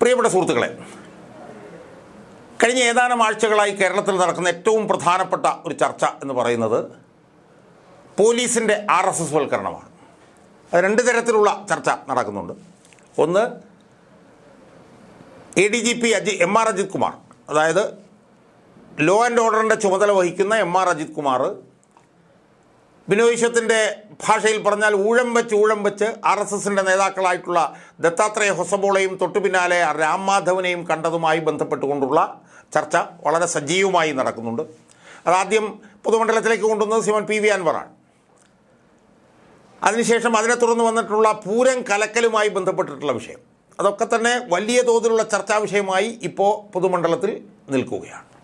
പ്രിയപ്പെട്ട സുഹൃത്തുക്കളെ കഴിഞ്ഞ ഏതാനും ആഴ്ചകളായി കേരളത്തിൽ നടക്കുന്ന ഏറ്റവും പ്രധാനപ്പെട്ട ഒരു ചർച്ച എന്ന് പറയുന്നത് പോലീസിന്റെ ആർ എസ് എസ് വൽക്കരണമാണ്. അത് രണ്ട് തരത്തിലുള്ള ചർച്ച നടക്കുന്നുണ്ട്. ഒന്ന് A D G P Aji M R Ajith Kumar അതായത് ലോ ആൻഡ് ഓർഡറിന്റെ ചുമതല വഹിക്കുന്ന എം ആർ അജിത് കുമാർ ബിനോയിഷത്തിന്റെ ഭാഷയിൽ പറഞ്ഞാൽ ഊഴം വെച്ച് ഊഴം വെച്ച് ആർ എസ് എസിന്റെ നേതാക്കളായിട്ടുള്ള ദത്താത്രേയ ഹൊസബോളയും തൊട്ടു പിന്നാലെ രാം മാധവനെയും കണ്ടതുമായി ബന്ധപ്പെട്ടുകൊണ്ടുള്ള ചർച്ച വളരെ സജീവമായി നടക്കുന്നുണ്ട്. അതാദ്യം പൊതുമണ്ഡലത്തിലേക്ക് കൊണ്ടുവന്നത് സിമൻ പി വി അൻവറാണ്. അതിനുശേഷം അതിനെ തുടർന്ന് വന്നിട്ടുള്ള പൂരം കലക്കലുമായി ബന്ധപ്പെട്ടിട്ടുള്ള വിഷയം. അതൊക്കെ തന്നെ വലിയ തോതിലുള്ള ചർച്ചാ വിഷയമായി ഇപ്പോൾ പൊതുമണ്ഡലത്തിൽ നിൽക്കുകയാണ്.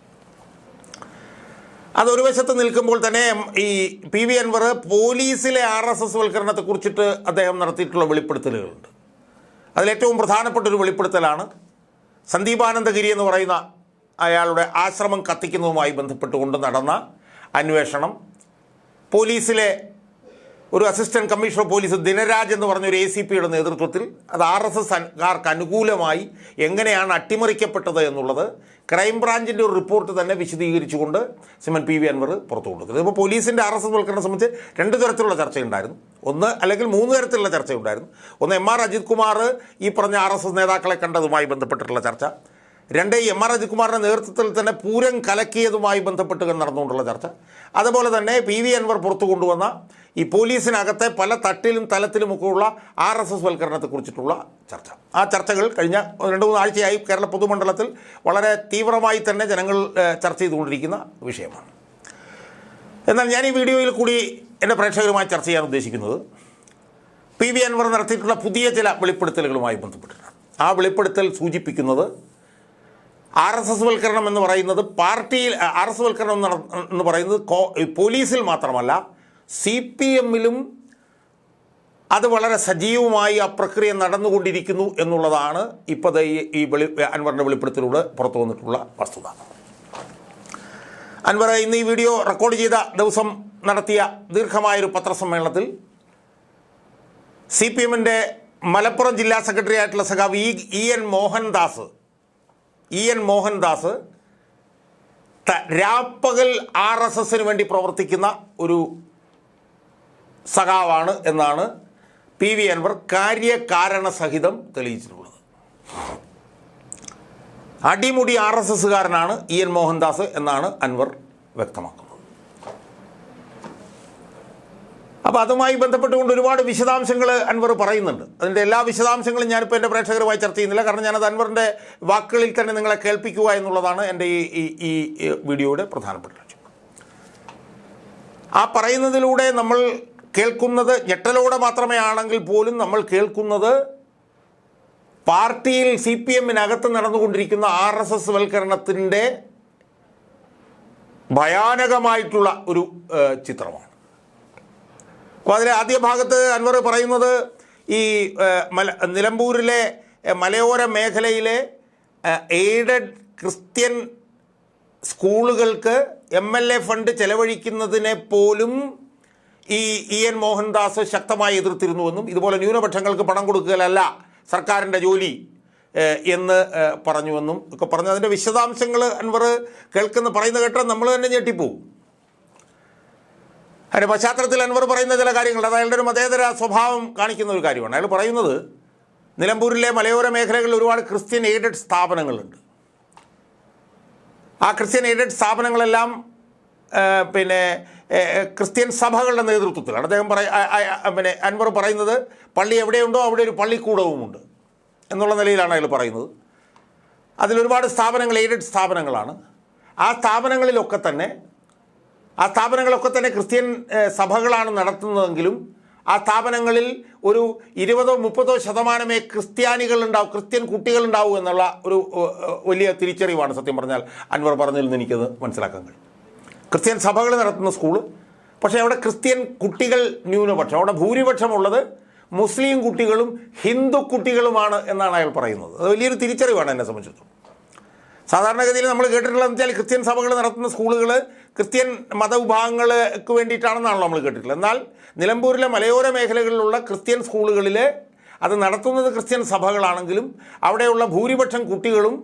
അതൊരു വശത്ത് നിൽക്കുമ്പോൾ തന്നെ ഈ പി വി അൻവർ പോലീസിലെ ആർ എസ് എസ് വൽക്കരണത്തെക്കുറിച്ചിട്ട് അദ്ദേഹം നടത്തിയിട്ടുള്ള വെളിപ്പെടുത്തലുകളുണ്ട്. അതിലേറ്റവും പ്രധാനപ്പെട്ട ഒരു വെളിപ്പെടുത്തലാണ് സന്ദീപാനന്ദഗിരി എന്ന് പറയുന്ന അയാളുടെ ആശ്രമം കത്തിക്കുന്നതുമായി ബന്ധപ്പെട്ടുകൊണ്ട് നടന്ന അന്വേഷണം. പോലീസിലെ ഒരു അസിസ്റ്റന്റ് കമ്മീഷണർ പോലീസ് ദിനരാജ് എന്ന് പറഞ്ഞ ഒരു എ സി പിയുടെ നേതൃത്വത്തിൽ അത് ആർ എസ് എസ് കാർക്ക് അനുകൂലമായി എങ്ങനെയാണ് അട്ടിമറിക്കപ്പെട്ടത് എന്നുള്ളത് ക്രൈംബ്രാഞ്ചിന്റെ ഒരു റിപ്പോർട്ട് തന്നെ വിശദീകരിച്ചുകൊണ്ട് സിമൻ പി വി അൻവർ പുറത്തു കൊടുത്തത് ഇപ്പോൾ പോലീസിന്റെ ആർ എസ് എസ് വൽക്കരണം സംബന്ധിച്ച് രണ്ട് തരത്തിലുള്ള ചർച്ചയുണ്ടായിരുന്നു. ഒന്ന് അല്ലെങ്കിൽ മൂന്ന് തരത്തിലുള്ള ചർച്ചയുണ്ടായിരുന്നു. ഒന്ന് എം ആർ അജിത് കുമാർ ഈ പറഞ്ഞ ആർ എസ് എസ് നേതാക്കളെ കണ്ടതുമായി ബന്ധപ്പെട്ടിട്ടുള്ള ചർച്ച. രണ്ട് എം ആർ അജിത്കുമാറിന്റെ നേതൃത്വത്തിൽ തന്നെ പൂരം കലക്കിയതുമായി ബന്ധപ്പെട്ട് നടന്നുകൊണ്ടുള്ള ചർച്ച. അതുപോലെ തന്നെ പി വി അൻവർ പുറത്തു കൊണ്ടുവന്ന ഈ പോലീസിനകത്തെ പല തട്ടിലും തലത്തിലുമൊക്കെയുള്ള ആർ എസ് എസ് വൽക്കരണത്തെക്കുറിച്ചിട്ടുള്ള ചർച്ച. ആ ചർച്ചകൾ കഴിഞ്ഞ രണ്ട് മൂന്ന് ആഴ്ചയായി കേരള പൊതുമണ്ഡലത്തിൽ വളരെ തീവ്രമായി തന്നെ ജനങ്ങൾ ചർച്ച ചെയ്തുകൊണ്ടിരിക്കുന്ന വിഷയമാണ്. എന്നാൽ ഞാൻ ഈ വീഡിയോയിൽ കൂടി എന്റെ പ്രേക്ഷകരുമായി ചർച്ച ചെയ്യാൻ ഉദ്ദേശിക്കുന്നത് പി വി അൻവർ നടത്തിയിട്ടുള്ള പുതിയ ചില വെളിപ്പെടുത്തലുകളുമായി ബന്ധപ്പെട്ടിട്ടാണ്. ആ വെളിപ്പെടുത്തൽ സൂചിപ്പിക്കുന്നത് ആർ എസ് എസ് വൽക്കരണം എന്ന് പറയുന്നത് പാർട്ടിയിൽ ആർ എസ് വൽക്കരണം എന്ന് പറയുന്നത് പോലീസിൽ മാത്രമല്ല സി പി എമ്മിലും അത് വളരെ സജീവമായി ആ പ്രക്രിയ നടന്നുകൊണ്ടിരിക്കുന്നു എന്നുള്ളതാണ് ഇപ്പോൾ ഈ വെളി അൻവറിന്റെ വെളിപ്പെടുത്തലൂടെ പുറത്തു വന്നിട്ടുള്ള വസ്തുത. അൻവർ ഇന്ന് ഈ വീഡിയോ റെക്കോർഡ് ചെയ്ത ദിവസം നടത്തിയ ദീർഘമായൊരു പത്രസമ്മേളനത്തിൽ സി പി എമ്മിന്റെ മലപ്പുറം ജില്ലാ സെക്രട്ടറി ആയിട്ടുള്ള സഖാവ് E N Mohandas E N Mohandas രാപ്പകൽ ആർ എസ് എസിന് വേണ്ടി പ്രവർത്തിക്കുന്ന ഒരു സഖാവാണ് എന്നാണ് പി വി അൻവർ കാര്യകാരണ സഹിതം തെളിയിച്ചിട്ടുള്ളത്. അടിമുടി ആർ എസ് എസ്സുകാരനാണ് ഇ എൻ മോഹൻദാസ് എന്നാണ് അൻവർ വ്യക്തമാക്കുന്നത്. അപ്പോൾ അതുമായി ബന്ധപ്പെട്ടുകൊണ്ട് ഒരുപാട് വിശദാംശങ്ങൾ അൻവർ പറയുന്നുണ്ട്. അതിന്റെ എല്ലാ വിശദാംശങ്ങളും ഞാനിപ്പോൾ എന്റെ പ്രേക്ഷകരുമായി ചർച്ച ചെയ്യുന്നില്ല. കാരണം ഞാനത് അൻവറിന്റെ വാക്കുകളിൽ തന്നെ നിങ്ങളെ കേൾപ്പിക്കുക എന്നുള്ളതാണ് എന്റെ ഈ ഈ- വീഡിയോയുടെ പ്രധാനപ്പെട്ട ലക്ഷ്യം. ആ പറയുന്നതിലൂടെ നമ്മൾ കേൾക്കുന്നത് ഞെട്ടലോടെ മാത്രമേ ആണെങ്കിൽ പോലും നമ്മൾ കേൾക്കുന്നത് പാർട്ടിയിൽ സി പി എമ്മിനകത്ത് നടന്നുകൊണ്ടിരിക്കുന്ന ആർ എസ് എസ് വൽക്കരണത്തിന്റെ ഭയാനകമായിട്ടുള്ള ഒരു ചിത്രമാണ്. അപ്പോൾ അതിലെ ആദ്യ ഭാഗത്ത് അൻവർ പറയുന്നത് ഈ മല നിലമ്പൂരിലെ മലയോര മേഖലയിലെ എയ്ഡഡ് ക്രിസ്ത്യൻ സ്കൂളുകൾക്ക് എം എൽ എ ഫണ്ട് ചെലവഴിക്കുന്നതിനെ പോലും ഈ ഇ എൻ മോഹൻദാസ് ശക്തമായി എതിർത്തിരുന്നുവെന്നും ഇതുപോലെ ന്യൂനപക്ഷങ്ങൾക്ക് പണം കൊടുക്കുകയല്ല സർക്കാരിന്റെ ജോലി എന്ന് പറഞ്ഞുവെന്നും ഒക്കെ പറഞ്ഞു. അതിന്റെ വിശദാംശങ്ങൾ അൻവർ കേൾക്കുന്ന പറയുന്ന കേട്ടാൽ നമ്മൾ തന്നെ ഞെട്ടിപ്പോവും. അതിന്റെ പശ്ചാത്തലത്തിൽ അൻവർ പറയുന്ന ചില കാര്യങ്ങൾ. അത് അയാളുടെ ഒരു മതേതര സ്വഭാവം കാണിക്കുന്ന ഒരു കാര്യമാണ്. അയാൾ പറയുന്നത് നിലമ്പൂരിലെ മലയോര മേഖലകളിൽ ഒരുപാട് ക്രിസ്ത്യൻ എയ്ഡഡ് സ്ഥാപനങ്ങളുണ്ട്. ആ ക്രിസ്ത്യൻ എയ്ഡഡ് സ്ഥാപനങ്ങളെല്ലാം പിന്നെ ക്രിസ്ത്യൻ സഭകളുടെ നേതൃത്വത്തിലാണ്. അദ്ദേഹം പറയ പിന്നെ അൻവർ പറയുന്നത് പള്ളി എവിടെയുണ്ടോ അവിടെ ഒരു പള്ളിക്കൂടവുമുണ്ട് എന്നുള്ള നിലയിലാണ് അയാൾ പറയുന്നത്. അതിലൊരുപാട് സ്ഥാപനങ്ങൾ എയ്ഡഡ് സ്ഥാപനങ്ങളാണ്. ആ സ്ഥാപനങ്ങളിലൊക്കെ തന്നെ ആ സ്ഥാപനങ്ങളൊക്കെ തന്നെ ക്രിസ്ത്യൻ സഭകളാണ് നടത്തുന്നതെങ്കിലും ആ സ്ഥാപനങ്ങളിൽ ഒരു ഇരുപതോ മുപ്പതോ ശതമാനമേ ക്രിസ്ത്യാനികൾ ഉണ്ടാവും ക്രിസ്ത്യൻ കുട്ടികൾ ഉണ്ടാവൂ എന്നുള്ള ഒരു വലിയ തിരിച്ചറിവാണ് സത്യം പറഞ്ഞാൽ അൻവർ പറഞ്ഞതിൽ നിന്ന് എനിക്കത് മനസ്സിലാക്കാൻ കഴിയും. ക്രിസ്ത്യൻ സഭകൾ നടത്തുന്ന സ്കൂൾ പക്ഷേ അവിടെ ക്രിസ്ത്യൻ കുട്ടികൾ ന്യൂനപക്ഷം അവിടെ ഭൂരിപക്ഷമുള്ളത് മുസ്ലിം കുട്ടികളും ഹിന്ദു കുട്ടികളുമാണ് എന്നാണ് അയാൾ പറയുന്നത്. അത് വലിയൊരു തിരിച്ചറിവാണ് എന്നെ സംബന്ധിച്ചിടത്തോളം. സാധാരണഗതിയിൽ നമ്മൾ കേട്ടിട്ടുള്ളതെന്ന് വെച്ചാൽ ക്രിസ്ത്യൻ സഭകൾ നടത്തുന്ന സ്കൂളുകൾ ക്രിസ്ത്യൻ മതവിഭാഗങ്ങൾക്ക് വേണ്ടിയിട്ടാണെന്നാണല്ലോ നമ്മൾ കേട്ടിട്ടുള്ളത്. എന്നാൽ നിലമ്പൂരിലെ മലയോര മേഖലകളിലുള്ള ക്രിസ്ത്യൻ സ്കൂളുകളിൽ അത് നടത്തുന്നത് ക്രിസ്ത്യൻ സഭകളാണെങ്കിലും അവിടെയുള്ള ഭൂരിപക്ഷം കുട്ടികളും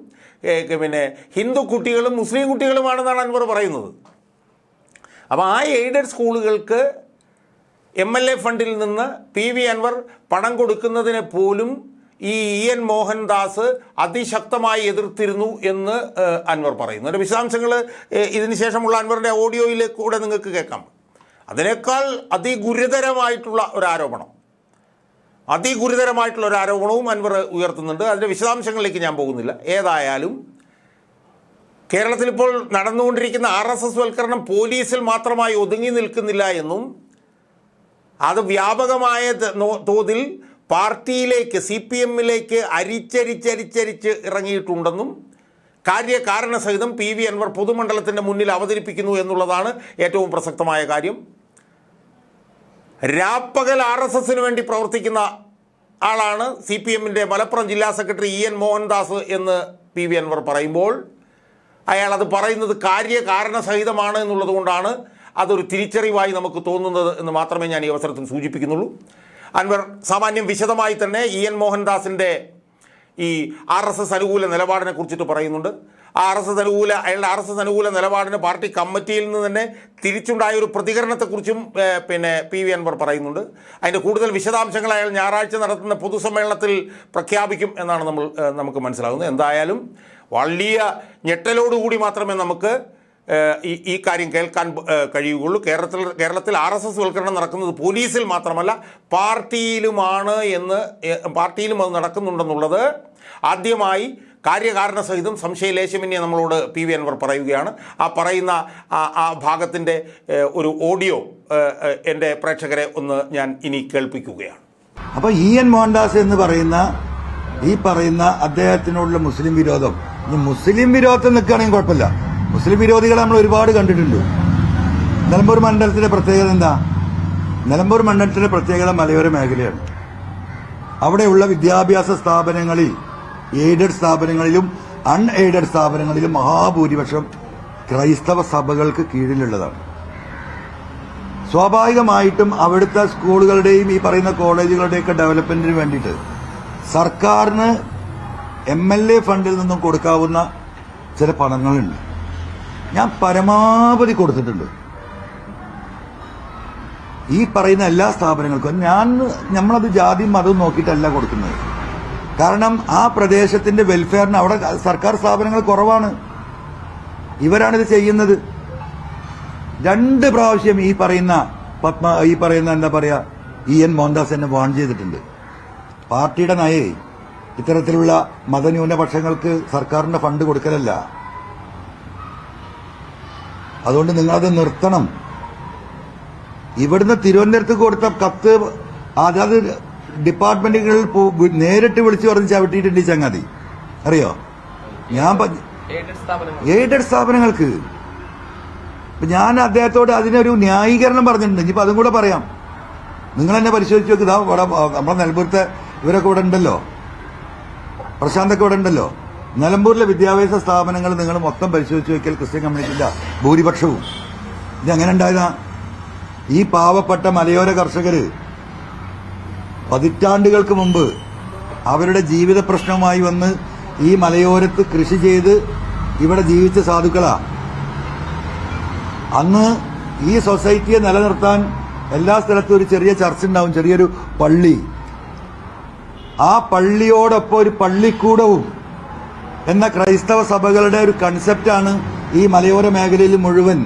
പിന്നെ ഹിന്ദു കുട്ടികളും മുസ്ലിം കുട്ടികളുമാണെന്നാണ് അൻവർ പറയുന്നത്. അപ്പോൾ ആ എയ്ഡഡ് സ്കൂളുകൾക്ക് എം എൽ എ ഫണ്ടിൽ നിന്ന് പി വി അൻവർ പണം കൊടുക്കുന്നതിനെ പോലും ഈ ഇ എൻ മോഹൻദാസ് അതിശക്തമായി എതിർത്തിരുന്നു എന്ന് അൻവർ പറയുന്നു. അതിന്റെ വിശദാംശങ്ങൾ ഇതിന് ശേഷമുള്ള അൻവറിന്റെ ഓഡിയോയിൽ കൂടെ നിങ്ങൾക്ക് കേൾക്കാം. അതിനേക്കാൾ അതിഗുരുതരമായിട്ടുള്ള ഒരു ആരോപണം. അതിഗുരുതരമായിട്ടുള്ള ഒരു ആരോപണവും അൻവർ ഉയർത്തുന്നുണ്ട്. അതിന്റെ വിശദാംശങ്ങളിലേക്ക് ഞാൻ പോകുന്നില്ല. ഏതായാലും കേരളത്തിൽ ഇപ്പോൾ നടന്നുകൊണ്ടിരിക്കുന്ന ആർ എസ് എസ് വൽക്കരണം പോലീസിൽ മാത്രമായി ഒതുങ്ങി നിൽക്കുന്നില്ല എന്നും അത് വ്യാപകമായ തോതിൽ പാർട്ടിയിലേക്ക് സി പി എമ്മിലേക്ക് അരിച്ചരിച്ചരിച്ചരിച്ച് ഇറങ്ങിയിട്ടുണ്ടെന്നും കാര്യകാരണസഹിതം പി വി അൻവർ പൊതുമണ്ഡലത്തിന്റെ മുന്നിൽ അവതരിപ്പിക്കുന്നു എന്നുള്ളതാണ് ഏറ്റവും പ്രസക്തമായ കാര്യം. രാപ്പകൽ ആർ എസ് എസിന് വേണ്ടി പ്രവർത്തിക്കുന്ന ആളാണ് സി പി എമ്മിന്റെ മലപ്പുറം ജില്ലാ സെക്രട്ടറി ഇ എൻ മോഹൻദാസ് എന്ന് പി വി അൻവർ പറയുമ്പോൾ. അയാൾ അത് പറയുന്നത് കാര്യകാരണസഹിതമാണ് എന്നുള്ളത് കൊണ്ടാണ് അതൊരു തിരിച്ചറിവായി നമുക്ക് തോന്നുന്നത് എന്ന് മാത്രമേ ഞാൻ ഈ അവസരത്തിൽ സൂചിപ്പിക്കുന്നുള്ളൂ. അൻവർ സാമാന്യം വിശദമായി തന്നെ ഇ എൻ മോഹൻദാസിന്റെ ഈ ആർ എസ് എസ് അനുകൂല നിലപാടിനെ കുറിച്ചിട്ട് പറയുന്നുണ്ട്. ആർ എസ് എസ് അനുകൂല അയാളുടെ ആർ എസ് എസ് അനുകൂല നിലപാടിന് പാർട്ടി കമ്മിറ്റിയിൽ നിന്ന് തന്നെ തിരിച്ചുണ്ടായ ഒരു പ്രതികരണത്തെക്കുറിച്ചും പിന്നെ പി വി അൻവർ പറയുന്നുണ്ട്. അതിന്റെ കൂടുതൽ വിശദാംശങ്ങൾ അയാൾ ഞായറാഴ്ച നടത്തുന്ന പൊതുസമ്മേളനത്തിൽ പ്രഖ്യാപിക്കും എന്നാണ് നമ്മൾ നമുക്ക് മനസ്സിലാകുന്നത്. എന്തായാലും വലിയ ഞെട്ടലോടുകൂടി മാത്രമേ നമുക്ക് ഈ ഈ കാര്യം കേൾക്കാൻ കഴിയുകയുള്ളൂ. കേരളത്തിൽ കേരളത്തിൽ ആർ എസ് എസ് വൽക്കരണം നടക്കുന്നത് പോലീസിൽ മാത്രമല്ല പാർട്ടിയിലുമാണ് എന്ന് പാർട്ടിയിലും അത് നടക്കുന്നുണ്ടെന്നുള്ളത് ആദ്യമായി കാര്യകാരണ സഹിതം സംശയലേശമന്യെ നമ്മളോട് പി വി അൻവർ പറയുകയാണ്. ആ പറയുന്ന ആ ഭാഗത്തിന്റെ ഒരു ഓഡിയോ എന്റെ പ്രേക്ഷകരെ ഒന്ന് ഞാൻ ഇനി കേൾപ്പിക്കുകയാണ്. അപ്പോൾ ഇ എൻ മോഹൻദാസ് എന്ന് പറയുന്ന ഈ പറയുന്ന അദ്ദേഹത്തിനോടുള്ള മുസ്ലിം വിരോധം. മുസ്ലിം വിരോധത്തിൽ നിൽക്കുകയാണെങ്കിൽ കുഴപ്പമില്ല. മുസ്ലിം വിരോധികളെ നമ്മൾ ഒരുപാട് കണ്ടിട്ടുണ്ട്. നിലമ്പൂർ മണ്ഡലത്തിന്റെ പ്രത്യേകത എന്താ? നിലമ്പൂർ മണ്ഡലത്തിന്റെ പ്രത്യേകത മലയോര മേഖലയാണ്. അവിടെയുള്ള വിദ്യാഭ്യാസ സ്ഥാപനങ്ങളിൽ എയ്ഡഡ് സ്ഥാപനങ്ങളിലും അൺ എയ്ഡഡ് സ്ഥാപനങ്ങളിലും മഹാഭൂരിപക്ഷം ക്രൈസ്തവ സഭകൾക്ക് കീഴിലുള്ളതാണ്. സ്വാഭാവികമായിട്ടും അവിടുത്തെ സ്കൂളുകളുടെയും ഈ പറയുന്ന കോളേജുകളുടെയൊക്കെ ഡെവലപ്മെന്റിന് വേണ്ടിയിട്ട് സർക്കാരിന് എം ഫണ്ടിൽ നിന്നും കൊടുക്കാവുന്ന ചില പണങ്ങളുണ്ട്. ഞാൻ പരമാവധി കൊടുത്തിട്ടുണ്ട്. ഈ പറയുന്ന എല്ലാ സ്ഥാപനങ്ങൾക്കും ഞാൻ നമ്മളത് ജാതി മതവും നോക്കിയിട്ടല്ല കൊടുക്കുന്നത്. കാരണം ആ പ്രദേശത്തിന്റെ വെൽഫെയറിന് അവിടെ സർക്കാർ സ്ഥാപനങ്ങൾ കുറവാണ്. ഇവരാണിത് ചെയ്യുന്നത്. രണ്ട് പ്രാവശ്യം ഈ പറയുന്ന പത്മ ഈ പറയുന്ന എന്താ പറയാ ഇ എൻ മോഹൻദാസ് എന്നെ വാൺ ചെയ്തിട്ടുണ്ട്. പാർട്ടിയുടെ നയേ ഇത്തരത്തിലുള്ള മതന്യൂനപക്ഷങ്ങൾക്ക് സർക്കാരിന്റെ ഫണ്ട് കൊടുക്കലല്ല. അതുകൊണ്ട് നിങ്ങളത് നിർത്തണം. ഇവിടുന്ന് തിരുവനന്തപുരത്ത് കൊടുത്ത കത്ത് അതാത് ഡിപ്പാർട്ട്മെന്റുകളിൽ നേരിട്ട് വിളിച്ചു പറഞ്ഞ് ചവിട്ടിയിട്ടുണ്ട് ചങ്ങാതി അറിയോ? ഞാൻ എയ്ഡഡ് സ്ഥാപനങ്ങൾ. എയ്ഡഡ് സ്ഥാപനങ്ങൾക്ക്. ഞാൻ അദ്ദേഹത്തോട് അതിനൊരു ന്യായീകരണം പറഞ്ഞിട്ടുണ്ട്. ഇനിയിപ്പോ അതും കൂടെ പറയാം. നിങ്ങൾ എന്നെ പരിശോധിച്ച് നോക്കുക ഇവിടെ നമ്മളെ നെൽപുരത്തെ ഇവരൊക്കെ ഇവിടെ ഉണ്ടല്ലോ. പ്രശാന്തൊക്കെ ഇവിടെ ഉണ്ടല്ലോ. നിലമ്പൂരിലെ വിദ്യാഭ്യാസ സ്ഥാപനങ്ങൾ നിങ്ങൾ മൊത്തം പരിശോധിച്ച് നോക്കിയാൽ ക്രിസ്ത്യൻ കമ്മ്യൂണിറ്റിന്റെ ഭൂരിപക്ഷവും. ഇതെങ്ങനെ ഉണ്ടായതാ? ഈ പാവപ്പെട്ട മലയോര കർഷകർ പതിറ്റാണ്ടുകൾക്ക് മുമ്പ് അവരുടെ ജീവിത പ്രശ്നവുമായി വന്ന് ഈ മലയോരത്ത് കൃഷി ചെയ്ത് ഇവിടെ ജീവിച്ച സാധുക്കളാ. അന്ന് ഈ സൊസൈറ്റിയെ നിലനിർത്താൻ എല്ലാ സ്ഥലത്തും ഒരു ചെറിയ ചർച്ച ഉണ്ടാവും ചെറിയൊരു പള്ളി. ആ പള്ളിയോടൊപ്പം ഒരു പള്ളിക്കൂടവും എന്ന ക്രൈസ്തവ സഭകളുടെ ഒരു കൺസെപ്റ്റാണ് ഈ മലയോര മേഖലയിൽ മുഴുവൻ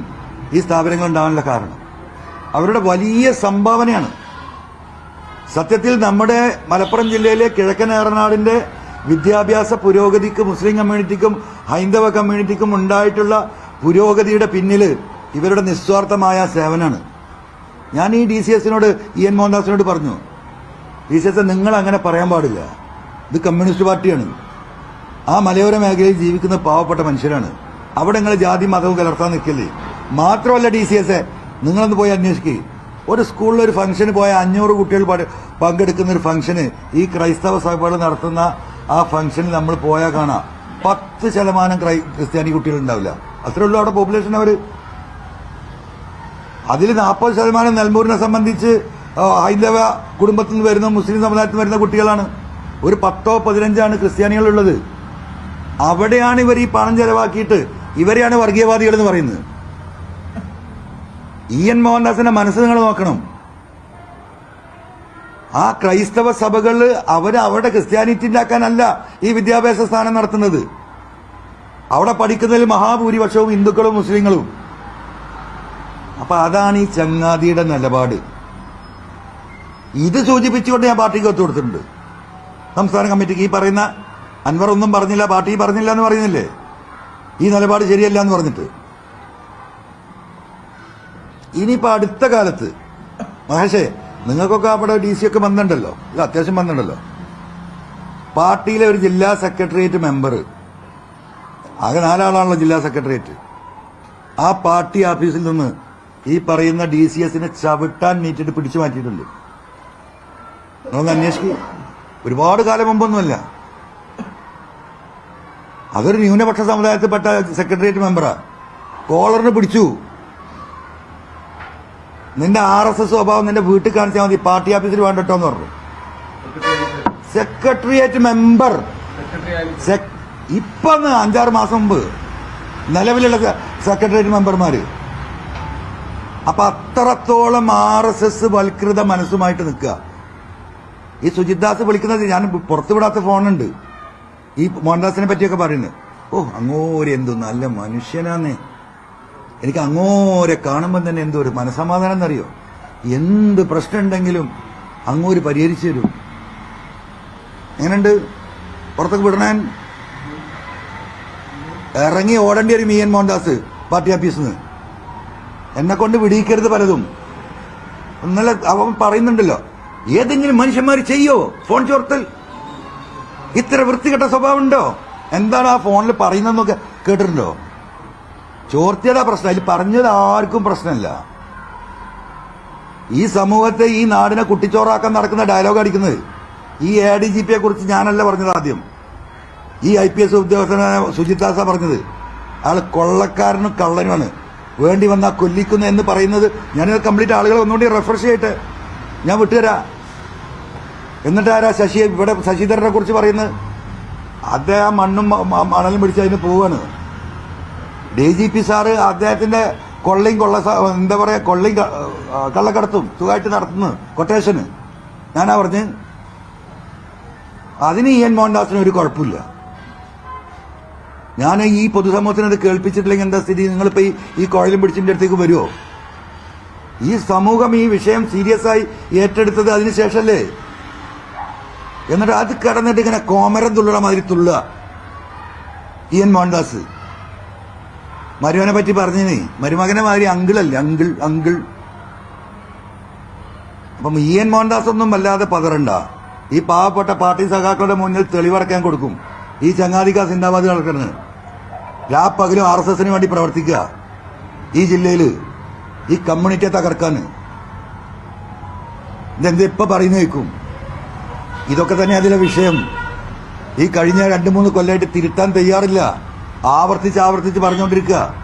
ഈ സ്ഥാപനങ്ങൾ ഉണ്ടാകാനുള്ള കാരണം. അവരുടെ വലിയ സംഭാവനയാണ്. സത്യത്തിൽ നമ്മുടെ മലപ്പുറം ജില്ലയിലെ കിഴക്കൻ ഏറനാടിന്റെ വിദ്യാഭ്യാസ പുരോഗതിക്ക് മുസ്ലിം കമ്മ്യൂണിറ്റിക്കും ഹൈന്ദവ കമ്മ്യൂണിറ്റിക്കും ഉണ്ടായിട്ടുള്ള പുരോഗതിയുടെ പിന്നിൽ ഇവരുടെ നിസ്വാർത്ഥമായ സേവനമാണ് ഞാൻ ഈ ഡി സി എസിനോട് ഇ എൻ മോഹൻദാസിനോട് പറഞ്ഞു ഡി സി എസ് നിങ്ങൾ അങ്ങനെ പറയാൻ പാടില്ല. ഇത് കമ്മ്യൂണിസ്റ്റ് പാർട്ടിയാണ്. ആ മലയോര മേഖലയിൽ ജീവിക്കുന്ന പാവപ്പെട്ട മനുഷ്യരാണ്. അവിടെ നിങ്ങൾ ജാതി മതവും കലർത്താൻ നിൽക്കില്ലേ? മാത്രമല്ല ഡി സി എസ് എ നിങ്ങളൊന്ന് പോയി അന്വേഷിക്കുക ഒരു സ്കൂളിൽ ഒരു ഫംഗ്ഷന് പോയ അഞ്ഞൂറ് കുട്ടികൾ പങ്കെടുക്കുന്ന ഒരു ഫംഗ്ഷന് ഈ ക്രൈസ്തവ സഭകൾ നടത്തുന്ന ആ ഫംഗ്ഷനിൽ നമ്മൾ പോയാൽ കാണാം. പത്ത് ശതമാനം ക്രൈ ക്രിസ്ത്യാനി കുട്ടികൾ ഉണ്ടാവില്ല. അത്രേ ഉള്ളൂ അവിടെ പോപ്പുലേഷൻ അവർ അതിൽ നാൽപ്പത് ശതമാനം നെൽമൂരിനെ സംബന്ധിച്ച് ഹൈന്ദവ കുടുംബത്തിൽ നിന്ന് വരുന്ന മുസ്ലിം സമുദായത്തിൽ നിന്ന് വരുന്ന കുട്ടികളാണ്. ഒരു പത്തോ പതിനഞ്ചാണ് ക്രിസ്ത്യാനികളുള്ളത്. അവിടെയാണ് ഇവർ ഈ പണം ചെലവാക്കിയിട്ട് ഇവരെയാണ് വർഗീയവാദികൾ എന്ന് പറയുന്നത്. ഇ എൻ മോഹൻദാസിന്റെ മനസ്സ് നിങ്ങൾ നോക്കണം. ആ ക്രൈസ്തവ സഭകൾ അവർ അവിടെ ക്രിസ്ത്യാനിറ്റി ഉണ്ടാക്കാനല്ല ഈ വിദ്യാഭ്യാസ സ്ഥാനം നടത്തുന്നത്. അവിടെ പഠിക്കുന്നതിൽ മഹാഭൂരിപക്ഷവും ഹിന്ദുക്കളും മുസ്ലിങ്ങളും. അപ്പൊ അതാണ് ഈ ചങ്ങാതിയുടെ നിലപാട്. ഇത് സൂചിപ്പിച്ചുകൊണ്ട് ഞാൻ പാർട്ടിക്ക് ഒത്തു കൊടുത്തിട്ടുണ്ട് സംസ്ഥാന കമ്മിറ്റിക്ക് ഈ പറയുന്ന അൻവർ ഒന്നും പറഞ്ഞില്ല പാർട്ടി പറഞ്ഞില്ല എന്ന് പറയുന്നില്ലേ? ഈ നിലപാട് ശരിയല്ല എന്ന് പറഞ്ഞിട്ട്. ഇനിയിപ്പോ അടുത്ത കാലത്ത് മഹേഷേ നിങ്ങൾക്കൊക്കെ അവിടെ ഡി സി ഒക്കെ വന്നിട്ടുണ്ടല്ലോ? ഇത് അത്യാവശ്യം വന്നിട്ടുണ്ടല്ലോ. പാർട്ടിയിലെ ഒരു ജില്ലാ സെക്രട്ടേറിയറ്റ് മെമ്പർ ആകെ നാലാളാണല്ലോ ജില്ലാ സെക്രട്ടേറിയറ്റ്. ആ പാർട്ടി ഓഫീസിൽ നിന്ന് ഈ പറയുന്ന ഡി സി എസിനെ ചവിട്ടാൻ നീറ്റിട്ട് പിടിച്ചു മാറ്റിയിട്ടുണ്ട്. നിങ്ങളൊന്ന് അന്വേഷിക്കുക ഒരുപാട് കാലം മുമ്പൊന്നുമല്ല. അതൊരു ന്യൂനപക്ഷ സമുദായത്തിൽപ്പെട്ട സെക്രട്ടേറിയറ്റ് മെമ്പറാ കോളറിന് പിടിച്ചു. നിന്റെ ആർ എസ് എസ് സ്വഭാവം നിന്റെ വീട്ടിൽ കാണിച്ചാൽ മതി. പാർട്ടി ഓഫീസിൽ വേണ്ടട്ടോ എന്ന് പറഞ്ഞു സെക്രട്ടേറിയറ്റ് മെമ്പർ ഇപ്പൊ അഞ്ചാറ് മാസം മുമ്പ് നിലവിലുള്ള സെക്രട്ടേറിയറ്റ് മെമ്പർമാര് അപ്പൊ അത്രത്തോളം ആർ എസ് എസ് വൽകൃത മനസ്സുമായിട്ട് നിൽക്കുക. ഈ സുജിത് ദാസ് വിളിക്കുന്നത് ഞാൻ പുറത്തുവിടാത്ത ഫോണുണ്ട്. ഈ മോഹൻദാസിനെ പറ്റിയൊക്കെ പറയുന്നത് ഓ അങ്ങോരെ എന്തോ നല്ല മനുഷ്യനാന്ന്. എനിക്ക് അങ്ങോരെ കാണുമ്പോൾ തന്നെ എന്തോ ഒരു മനസമാധാനം എന്നറിയോ? എന്ത് പ്രശ്നം ഉണ്ടെങ്കിലും അങ്ങോര് പരിഹരിച്ചു തരും. എങ്ങനെയുണ്ട്? പുറത്തേക്ക് വിടണാൻ ഇറങ്ങി ഓടേണ്ടി ഒരു മീയൻ മോഹൻദാസ് പാർട്ടി ഓഫീസിൽ നിന്ന് എന്നെ കൊണ്ട് വിടിയിക്കരുത് പലതും. ഇന്നലെ അവൻ പറയുന്നുണ്ടല്ലോ ഏതെങ്കിലും മനുഷ്യന്മാർ ചെയ്യോ ഫോൺ ചോർത്തൽ? ഇത്ര വൃത്തികെട്ട സ്വഭാവം ഉണ്ടോ എന്താണ് ആ ഫോണിൽ പറയുന്നതെന്നൊക്കെ കേട്ടിട്ടുണ്ടോ? ചോർത്തിയതാ പ്രശ്നം. അതിൽ പറഞ്ഞത് ആർക്കും പ്രശ്നമില്ല. ഈ സമൂഹത്തെ ഈ നാടിനെ കുട്ടിച്ചോറാക്കാൻ നടക്കുന്ന ഡയലോഗ് അടിക്കുന്നത് ഈ എ ഡി ജി പിയെ കുറിച്ച് ഞാനല്ല പറഞ്ഞത് ആദ്യം. ഈ ഐ പി എസ് ഉദ്യോഗസ്ഥനായ സുജിത്താസ പറഞ്ഞത്. അയാൾ കൊള്ളക്കാരനും കള്ളനുമാണ്. വേണ്ടി വന്നാൽ കൊല്ലിക്കുന്നു എന്ന് പറയുന്നത് ഞാനിത് കംപ്ലീറ്റ് ആളുകൾ ഒന്നുകൂടി റെഫ്രഷ് ചെയ്യട്ടെ. ഞാൻ വിട്ടുതരാ. എന്നിട്ട് ആരാ ശശി ഇവിടെ ശശിധരനെ കുറിച്ച് പറയുന്നത്? അദ്ദേഹം മണ്ണും മണലും പിടിച്ച് അതിന് പോവാണ്. ഡി ജി പി സാറ് അദ്ദേഹത്തിന്റെ കൊള്ളയും കൊള്ള എന്താ പറയാ കൊള്ളയും കള്ളക്കടത്തും സുഖമായിട്ട് നടത്തുന്നു കൊട്ടേഷന് ഞാനാ പറഞ്ഞ്? അതിന് ഇ എൻ മോഹൻദാസിന് ഒരു കുഴപ്പമില്ല. ഞാൻ ഈ പൊതുസമൂഹത്തിന് അത് കേൾപ്പിച്ചിട്ടില്ലെങ്കിൽ എന്താ സ്ഥിതി? നിങ്ങളിപ്പോ ഈ ഈ കുഴലും പിടിച്ചിന്റെ അടുത്തേക്ക് വരുമോ ഈ സമൂഹം ഈ വിഷയം സീരിയസ് ആയി ഏറ്റെടുത്തത് അതിനുശേഷല്ലേ എന്നിട്ട് അത് കിടന്നിട്ട് ഇങ്ങനെ കോമരം തുള്ള മാതിരി തുള്ളുക. ഇ എൻ മോഹൻദാസ് മരുവനെ പറ്റി പറഞ്ഞിന്. മരുമകനെ മാതിരി അങ്കിളല്ലേ അങ്കിൾ അങ്കിൾ. അപ്പം ഇ എൻ മോഹൻദാസ് ഒന്നും വല്ലാതെ പതറണ്ട. ഈ പാവപ്പെട്ട പാർട്ടി സഖാക്കളുടെ മുന്നിൽ തെളിവടക്കാൻ കൊടുക്കും. ഈ ചങ്ങാതിക്ക സിന്ദാബാദ് നടക്കുന്നത് രാപ്പകലും ആർ എസ് എസിന് വേണ്ടി പ്രവർത്തിക്കുക. ഈ ജില്ലയിൽ ഈ കമ്മ്യൂണിറ്റിയെ തകർക്കാൻ ഇതെന്ത് ഇപ്പൊ പറയുന്നു കേൾക്കും ഇതൊക്കെ തന്നെ അതിലെ വിഷയം. ഈ കഴിഞ്ഞ രണ്ട് മൂന്ന് കൊല്ലമായിട്ട് തിരുത്താൻ തയ്യാറില്ല. ആവർത്തിച്ച് ആവർത്തിച്ച് പറഞ്ഞുകൊണ്ടിരിക്കുക.